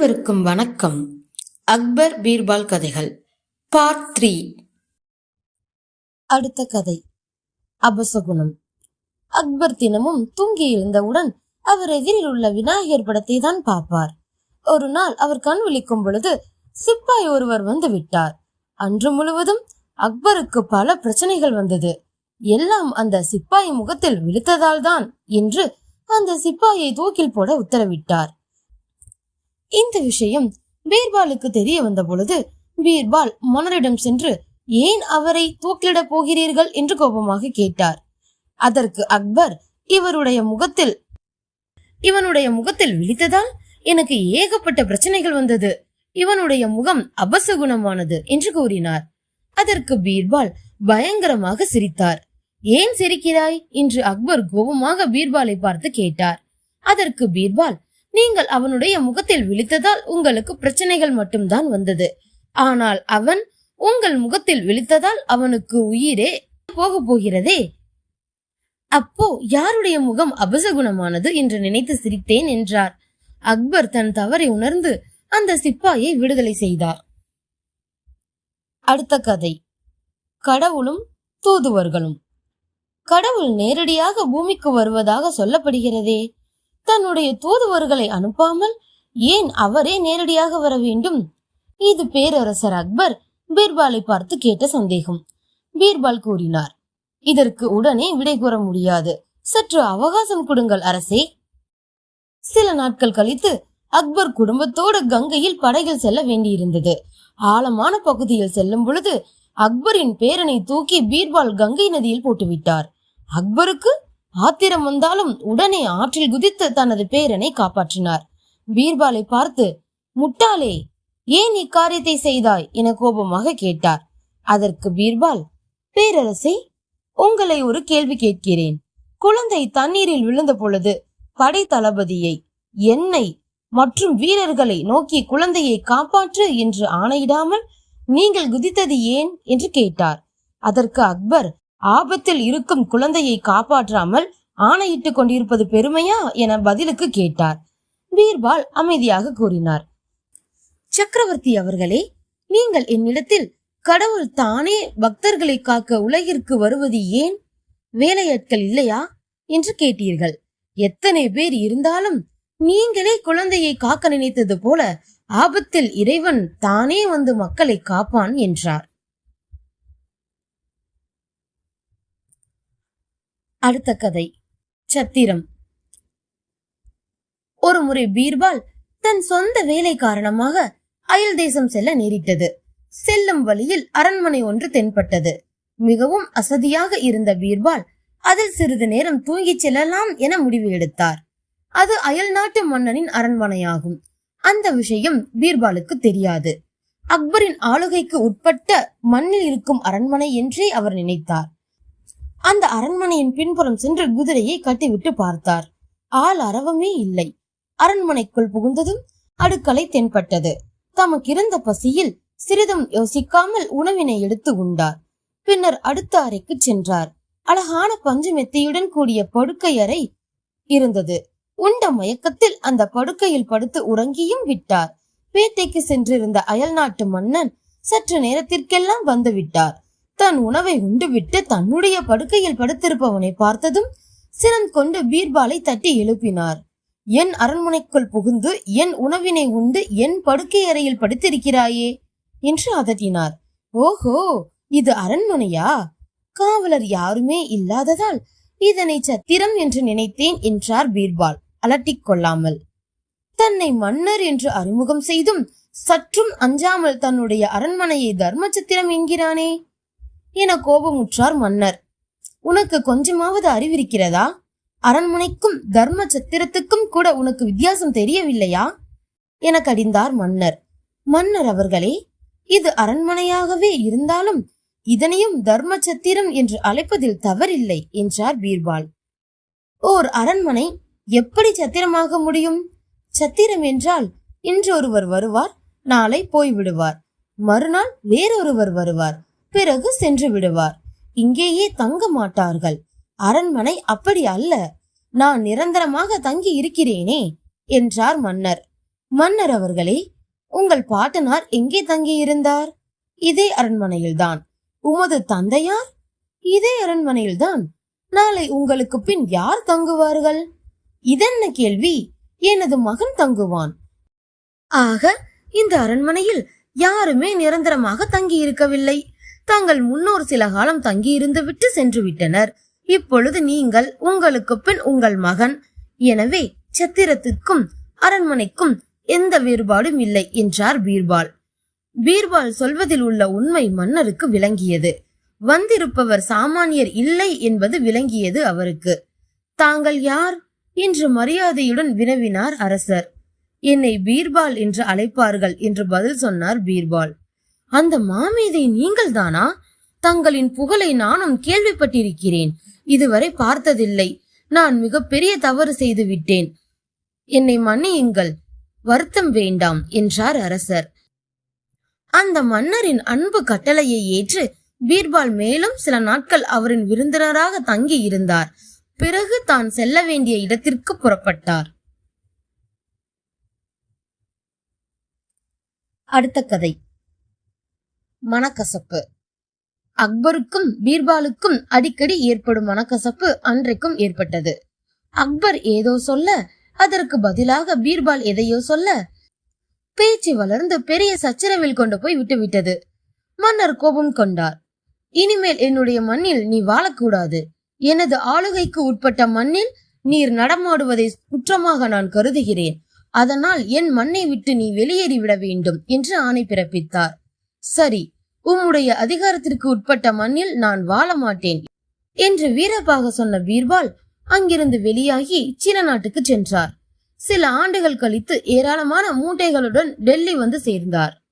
அனைவருக்கும் வணக்கம். அக்பர் பீர்பால் கதைகள் பார்ட் த்ரீ அடுத்த கதை அபசகுணம். அக்பர் தினமும் தூங்கி எழுந்தவுடன் அவர் எதிரில் உள்ள விநாயகர் படத்தை தான் பார்ப்பார். ஒரு நாள் அவர் கண் விழிக்கும் பொழுது சிப்பாய் ஒருவர் வந்து விட்டார். அன்று முழுவதும் அக்பருக்கு பல பிரச்சனைகள் வந்தது. எல்லாம் அந்த சிப்பாய் முகத்தில் விழுத்ததால் தான் என்று அந்த சிப்பாயை தூக்கில் போட உத்தரவிட்டார். இந்த விஷயம் பீர்பாலுக்கு தெரிய வந்த பொழுது பீர்பால் மன்னரிடம் சென்று ஏன் அவரை தூக்கிலிடப் போகிறீர்கள்? என்று கோபமாக கேட்டார். அதற்கு அக்பர் இவருடைய முகத்தில் இவனுடைய முகத்தில் விழித்ததால் எனக்கு ஏகப்பட்ட பிரச்சனைகள் வந்தது. இவனுடைய முகம் அபசகுணமானது என்று கூறினார். அதற்கு பீர்பால் பயங்கரமாக சிரித்தார். ஏன் சிரிக்கிறாய்? என்று அக்பர் கோபமாக பீர்பாலை பார்த்து கேட்டார். அதற்கு பீர்பால் நீங்கள் அவனுடைய முகத்தில் விழித்ததால் உங்களுக்கு பிரச்சனைகள் மட்டும்தான் வந்தது. ஆனால் அவன் உங்கள் முகத்தில் விழித்ததால் அவனுக்கு உயிரே போக போகிறதே. அப்போ யாருடைய முகம் அபசகுணமானது என்று நினைத்து சிரித்தேன் என்றார். அக்பர் தன் தவறை உணர்ந்து அந்த சிப்பாயை விடுதலை செய்தார். அடுத்த கதை. கடவுளும் தூதுவர்களும். கடவுள் நேரடியாக பூமிக்கு வருவதாக சொல்லப்படுகிறதே. தன்னுடைய தூதுவர்களை அனுப்பாமல் ஏன் அவரே நேரடியாக வர வேண்டும்? இது பேரரசர் அக்பர் பீர்பாலை பார்த்து கேட்ட சந்தேகம். பீர்பால் கூறினார் இதற்கு உடனே விடை கூற முடியாது. சற்று அவகாசம் கொடுங்கள் அரசே. சில நாட்கள் கழித்து அக்பர் குடும்பத்தோடு கங்கையில் படகில் செல்ல வேண்டியிருந்தது. ஆழமான பகுதியில் செல்லும் பொழுது அக்பரின் பேரனை தூக்கி பீர்பால் கங்கை நதியில் போட்டுவிட்டார். அக்பருக்கு ஆத்திரம் வந்தாலும் உடனே ஆற்றில் குதித்து தனது பேரனை காப்பாற்றினார். பீர்பாலை பார்த்து முட்டாளே ஏன் இக்காரியத்தை செய்தாய்? என கோபமாக கேட்டார். அதற்கு பீர்பால் பேரரசே உங்களை ஒரு கேள்வி கேட்கிறேன். குழந்தை தண்ணீரில் விழுந்த பொழுது படை தளபதியை என்னை மற்றும் வீரர்களை நோக்கி குழந்தையை காப்பாற்று என்று ஆணையிடாமல் நீங்கள் குதித்தது ஏன்? என்று கேட்டார். அதற்கு அக்பர் ஆபத்தில் இருக்கும் குழந்தையை காப்பாற்றாமல் ஆணையிட்டுக் கொண்டிருப்பது பெருமையா என பதிலுக்கு கேட்டார். பீர்பால் அமைதியாக கூறினார். சக்கரவர்த்தி அவர்களே நீங்கள் என்னிடத்தில் கடவுள் தானே பக்தர்களை காக்க உலகிற்கு வருவது ஏன்? வேலையாட்கள் இல்லையா? என்று கேட்டீர்கள். எத்தனை பேர் இருந்தாலும் நீங்களே குழந்தையை காக்க நினைத்தது போல ஆபத்தில் இறைவன் தானே வந்து மக்களை காப்பான் என்றார். அடுத்த கதை. சத்திரம். ஒரு முறை பீர்பால் தன் சொந்த வேலை காரணமாக அயல் தேசம் செல்ல நேரிட்டது. செல்லும் வழியில் அரண்மனை ஒன்று தென்பட்டது. மிகவும் அசதியாக இருந்த பீர்பால் அதில் சிறிது நேரம் தூங்கிச் செல்லலாம் என முடிவு எடுத்தார். அது அயல் நாட்டு மன்னனின் அரண்மனையாகும். அந்த விஷயம் பீர்பாலுக்கு தெரியாது. அக்பரின் ஆளுகைக்கு உட்பட்ட மண்ணில் இருக்கும் அரண்மனை என்றே அவர் நினைத்தார். அந்த அரண்மனையின் பின்புறம் சென்று குதிரையை கட்டிவிட்டு பார்த்தார். ஆள் அரவமே இல்லை. அரண்மனைக்குள் புகுந்ததும் அடுக்களை தென்பட்டது. தமக்கிருந்த பசியில் சிறிதும் யோசிக்காமல் உணவினை எடுத்து உண்டார். பின்னர் அடுத்த அறைக்கு சென்றார். அழகான பஞ்சு மெத்தையுடன் கூடிய படுக்கை அறை இருந்தது. உண்ட மயக்கத்தில் அந்த படுக்கையில் படுத்து உறங்கியும் விட்டார். பேட்டைக்கு சென்றிருந்த அயல் நாட்டு மன்னன் சற்று நேரத்திற்கெல்லாம் வந்துவிட்டார் தன் உணவை உண்டுவிட்டு தன்னுடைய படுக்கையில் படுத்திருப்பவனை பார்த்ததும் சினம் கொண்டு பீர்பாலை தட்டி எழுப்பினார். என் அரண்மனைக்குள் புகுந்து என் உணவினை உண்டு என் படுக்கை அறையில் படுத்திருக்கிறாயே என்று அதட்டினார். ஓஹோ இது அரண்மனையா? காவலர் யாருமே இல்லாததால் இதனை சத்திரம் என்று நினைத்தேன் என்றார் பீர்பால் அலட்டிக் கொள்ளாமல். தன்னை மன்னர் என்று அறிமுகம் செய்தும் சற்றும் அஞ்சாமல் தன்னுடைய அரண்மனையை தர்மச்சத்திரம் என்கிறானே? என கோபமுற்றார் மன்னர். உனக்கு கொஞ்சமாவது அறிவிருக்கிறதா? அரண்மனைக்கும் தர்ம சத்திரத்துக்கும் கூட உனக்கு வித்தியாசம் தெரியவில்லையா? என கடிந்தார் மன்னர். மன்னர் அவர்களே இது அரண்மனையாகவே இருந்தாலும் இதனையும் தர்ம சத்திரம் என்று அழைப்பதில் தவறில்லை என்றார் பீர்பால். ஓர் அரண்மனை எப்படி சத்திரமாக முடியும்? சத்திரம் என்றால் இன்று ஒருவர் வருவார் நாளை போய்விடுவார். மறுநாள் வேறொருவர் வருவார். பிறகு சென்று விடுவார். இங்கேயே தங்க மாட்டார்கள். அரண்மனை அப்படி அல்ல. நான் நிரந்தரமாக தங்கி இருக்கிறேனே என்றார் மன்னர். மன்னர் அவர்களே உங்கள் பாட்டனார் எங்கே தங்கியிருந்தார் இதே அரண்மனையில்தான். உமது தந்தையார்? இதே அரண்மனையில்தான். நாளை உங்களுக்கு பின் யார் தங்குவார்கள்? இதென்ன கேள்வி? எனது மகன் தங்குவான். ஆக இந்த அரண்மனையில் யாருமே நிரந்தரமாக தங்கி இருக்கவில்லை தாங்கள் முன்னோர் சில காலம் தங்கியிருந்து விட்டு சென்று விட்டனர். இப்பொழுது நீங்கள் உங்களுக்கு பின் உங்கள் மகன். எனவே சத்திரத்திற்கும் அரண்மனைக்கும் எந்த வேறுபாடும் இல்லை என்றார் பீர்பால். பீர்பால் சொல்வதில் உள்ள உண்மை மன்னருக்கு விளங்கியது. வந்திருப்பவர் சாமானியர் இல்லை என்பது விளங்கியது அவருக்கு. தாங்கள் யார்? என்று மரியாதையுடன் வினவினார் அரசர். என்னை பீர்பால் என்று அழைப்பார்கள் என்று பதில் சொன்னார் பீர்பால். அந்த மாமேதை நீங்கள் தானா தங்களின் புகழை நானும் கேள்விப்பட்டிருக்கிறேன். இதுவரை பார்த்ததில்லை. நான் மிகப்பெரிய தவறு செய்து விட்டேன். என்னை மன்னியுங்கள். வருத்தம் வேண்டாம் என்றார் அரசர். அந்த மன்னரின் அன்பு கட்டளையை ஏற்று பீர்பால் மேலும் சில நாட்கள் அவரின் விருந்தினராக தங்கி இருந்தார். பிறகு தான் செல்ல வேண்டிய இடத்திற்கு புறப்பட்டார். அடுத்த கதை. மனக்கசப்பு. அக்பருக்கும் பீர்பாலுக்கும் அடிக்கடி ஏற்படும் மனக்கசப்பு அன்றைக்கும் ஏற்பட்டது. அக்பர் ஏதோ சொல்ல அதற்கு பதிலாக பீர்பால் எதையோ சொல்ல பேச்சு வளர்ந்து பெரிய சச்சரவில் கொண்டு போய் விட்டுவிட்டது மன்னர் கோபம் கொண்டார். இனிமேல் என்னுடைய மண்ணில் நீ வாழக்கூடாது. எனது ஆளுகைக்கு உட்பட்ட மண்ணில் நீர் நடமாடுவதை குற்றமாக நான் கருதுகிறேன். அதனால் என் மண்ணை விட்டு நீ வெளியேறிவிட வேண்டும் என்று ஆணை பிறப்பித்தார். சரி உம்முடைய அதிகாரத்திற்கு உட்பட்ட மண்ணில் நான் வாழ மாட்டேன் என்று வீரப்பாக சொன்ன பீர்பால் அங்கிருந்து வெளியாகி சீன நாட்டுக்கு சென்றார். சில ஆண்டுகள் கழித்து ஏராளமான மூட்டைகளுடன் டெல்லி வந்து சேர்ந்தார்.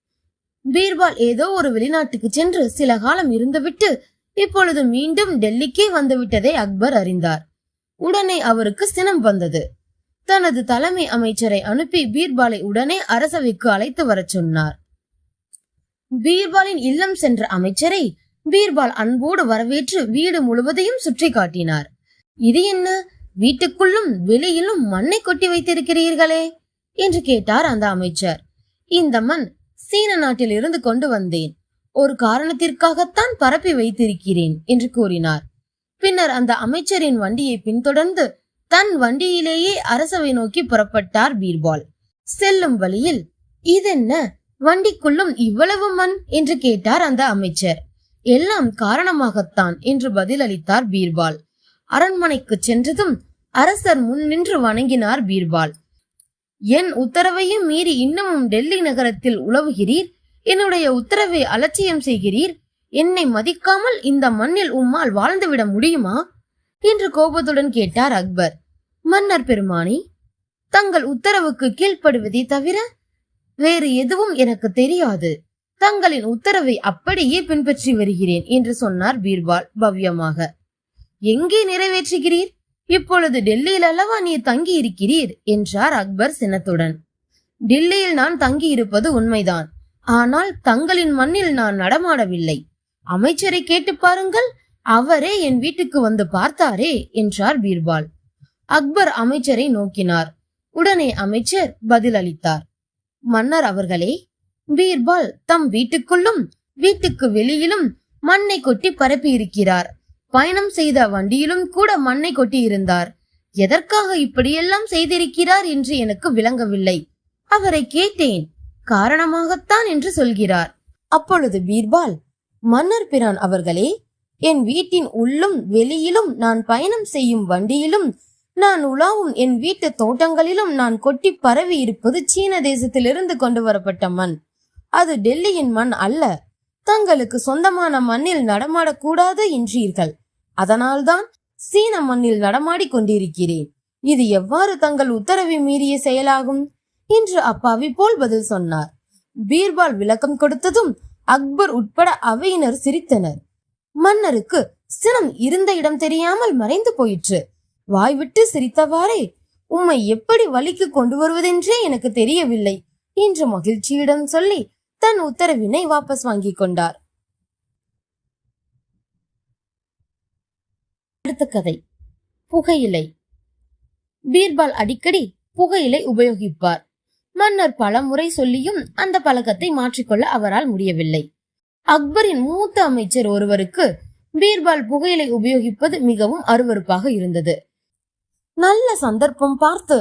பீர்பால் ஏதோ ஒரு வெளிநாட்டுக்கு சென்று சில காலம் இருந்துவிட்டு இப்பொழுது மீண்டும் டெல்லிக்கே வந்துவிட்டதை அக்பர் அறிந்தார். உடனே அவருக்கு சினம் வந்தது. தனது தலைமை அமைச்சரை அனுப்பி பீர்பாலை உடனே அரசவைக்கு அழைத்து வரச் சொன்னார். பீர்பாலின் இல்லம் சென்ற அமைச்சரை பீர்பால் அன்போடு வரவேற்று வீடு முழுவதையும் சுற்றி காட்டினார். இது என்ன? வீட்டுக்குள்ளும் வெளியிலும் மண்ணை கொட்டி வைத்திருக்கிறீர்களே? என்று கேட்டார் அந்த அமைச்சர். இந்த மண் சீன நாட்டில் இருந்து கொண்டு வந்தேன். ஒரு காரணத்திற்காகத்தான் பரப்பி வைத்திருக்கிறேன் என்று கூறினார். பின்னர் அந்த அமைச்சரின் வண்டியை பின்தொடர்ந்து தன் வண்டியிலேயே அரசவை நோக்கி புறப்பட்டார் பீர்பால் செல்லும் வழியில் இதென்ன? வண்டிக்குள்ளும் இவ்வளவு மண்? என்று கேட்டார் அந்த அமைச்சர். எல்லாம் காரணமாகத்தான் என்று பதிலளித்தார் பீர்பால். அரண்மனைக்கு சென்றதும் அரசர் முன் நின்று வணங்கினார் பீர்பால். என் உத்தரவையும் மீறி இன்னமும் டெல்லி நகரத்தில் உலவுகிறீர் என்னுடைய உத்தரவை அலட்சியம் செய்கிறீர்? என்னை மதிக்காமல் இந்த மண்ணில் உம்மால் வாழ்ந்துவிட முடியுமா? என்று கோபத்துடன் கேட்டார் அக்பர். மன்னர் பெருமானி தங்கள் உத்தரவுக்கு கீழ்ப்படுவதை தவிர வேறு எதுவும் எனக்கு தெரியாது. தங்களின் உத்தரவை அப்படியே பின்பற்றி வருகிறேன் என்று சொன்னார் பீர்பால் பவ்யமாக. எங்கே நிறைவேற்றுகிறீர்? இப்பொழுது டெல்லியில் அல்லவா நீ தங்கி இருக்கிறீர் என்றார் அக்பர் சினத்துடன். டெல்லியில் நான் தங்கி இருப்பது உண்மைதான். ஆனால் தங்களின் மண்ணில் நான் நடமாடவில்லை. அமைச்சரை கேட்டு பாருங்கள் அவரே என் வீட்டுக்கு வந்து பார்த்தாரே என்றார் பீர்பால். அக்பர் அமைச்சரை நோக்கினார். உடனே அமைச்சர் பதிலளித்தார். மன்னர் அவர்களே பீர்பால் தம் வீட்டுக்குள்ளும் வீட்டுக்கு வெளியிலும் மண்ணை கொட்டி பரப்பி இருக்கிறார் பயணம் செய்த வண்டியிலும் கூட மண்ணை கொட்டி இருந்தார் எதற்காக இப்படியெல்லாம் செய்திருக்கிறார் என்று எனக்கு விளங்கவில்லை. அவரை கேட்டேன் காரணமாகத்தான் என்று சொல்கிறார். அப்பொழுது பீர்பால் மன்னர் பிரான் அவர்களே என் வீட்டின் உள்ளும் வெளியிலும் நான் பயணம் செய்யும் வண்டியிலும் நான் உலாவும் என் வீட்டு தோட்டங்களிலும் நான் கொட்டி பரவி இருப்பது சீன தேசத்திலிருந்து கொண்டு வரப்பட்ட மண். அது டெல்லியின் மண் அல்ல. தங்களுக்கு சொந்தமான மண்ணில் நடமாடக்கூடாது என்றீர்கள். அதனால்தான் சீன மண்ணில் நடமாடி கொண்டிருக்கிறேன். இது எவ்வாறு தங்கள் உத்தரவை மீறிய செயலாகும்? என்று அப்பாவி போல் பதில் சொன்னார். பீர்பால் விளக்கம் கொடுத்ததும் அக்பர் உட்பட அவையினர் சிரித்தனர். மன்னருக்கு சினம் இருந்த இடம் தெரியாமல் மறைந்து போயிற்று. வாய்விட்டு சிரித்தவாறே உம்மை எப்படி வழிக்கு கொண்டு வருவதென்றே எனக்கு தெரியவில்லை என்று மகிழ்ச்சியிடம் சொல்லி தன் உத்தரவினை வாபஸ் வாங்கிக் கொண்டார். அடுத்த கதை. புகையிலை. பீர்பால் அடிக்கடி புகையிலை உபயோகிப்பார். மன்னர் பலமுறை சொல்லியும் அந்த பழக்கத்தை மாற்றிக்கொள்ள அவரால் முடியவில்லை. அக்பரின் மூத்த அமைச்சர் ஒருவருக்கு பீர்பால் புகையிலை உபயோகிப்பது மிகவும் அருவருப்பாக இருந்தது. நல்ல சந்தர்ப்பம் பார்த்து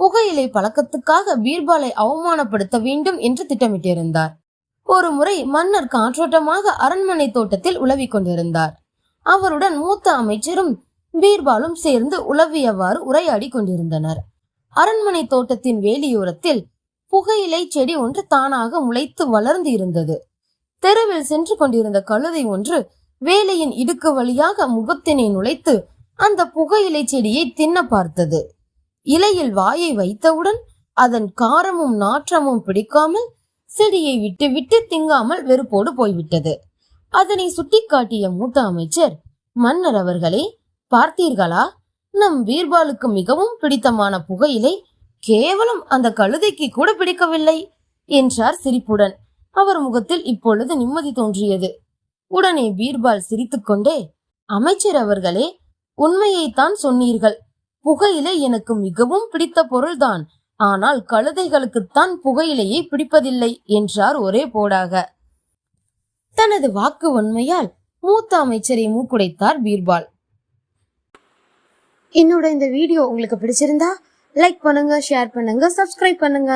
புகையிலை பழக்கத்துக்காக பீர்பாலை அவமானப்படுத்த வேண்டும் என்று திட்டமிட்டிருந்தார். ஒரு முறை மன்னர் காற்றோட்டமாக அரண்மனை தோட்டத்தில் உலவிக் கொண்டிருந்தார். அவருடன் மூத்த அமைச்சரும் பீர்பாலும் சேர்ந்து உலவியவாறு உரையாடி கொண்டிருந்தனர். அரண்மனை தோட்டத்தின் வேலியோரத்தில் புகையிலை செடி ஒன்று தானாக முளைத்து வளர்ந்து இருந்தது. தெருவில் சென்று கொண்டிருந்த கழுதை ஒன்று வேலையின் இடுக்கு வழியாக முகத்தினை நுழைத்து அந்த புகையிலை செடியை தின்ன பார்த்தது. இலையில் வாயை வைத்தவுடன் அதன் காரமும் நாற்றமும் பிடிக்காமல் செடியை விட்டு விட்டு திங்காமல் வெறுப்போடு போய்விட்டது. அதனை சுட்டிக்காட்டிய மூத்த அமைச்சர் மன்னர் அவர்களே பார்த்தீர்களா? நம் பீர்பாலுக்கு மிகவும் பிடித்தமான புகையிலை கேவலம் அந்த கழுதைக்கு கூட பிடிக்கவில்லை என்றார் சிரிப்புடன். அவர் முகத்தில் இப்பொழுது நிம்மதி தோன்றியது. உடனே பீர்பால் சிரித்துக்கொண்டே அமைச்சர் அவர்களே உண்மையைத்தான் சொன்னீர்கள். புகையிலை எனக்கு மிகவும் பிடித்த பொருள்தான். ஆனால் கழுதைகளுக்குத்தான் புகையிலையை பிடிப்பதில்லை என்றார் ஒரே போடாக. தனது வாக்கு உண்மையால் மூத்த அமைச்சரை மூக்குடைத்தார் பீர்பால். என்னோட இந்த வீடியோ உங்களுக்கு பிடிச்சிருந்தா லைக் பண்ணுங்க ஷேர் பண்ணுங்க சப்ஸ்கிரைப் பண்ணுங்க.